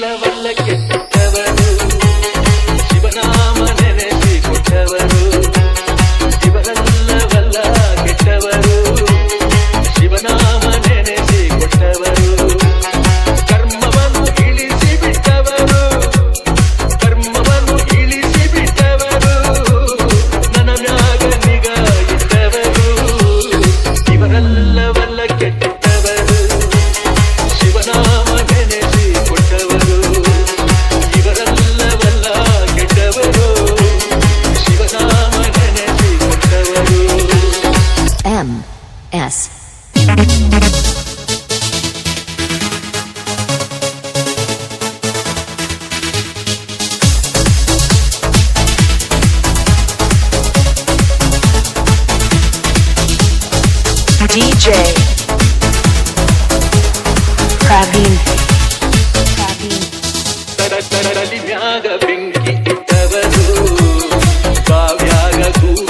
சொல்ல வல்ல கெட்ட DJ Praveen Praveen Praveen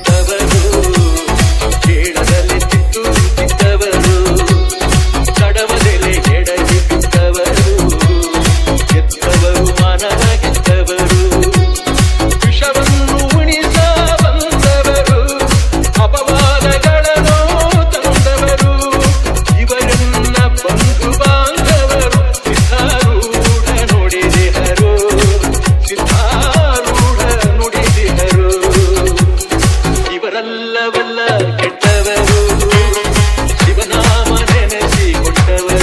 ಕೆಟ್ಟವರು. ಶಿವನಾಮ ನೆನೆಸಿಕೊಂಡವರು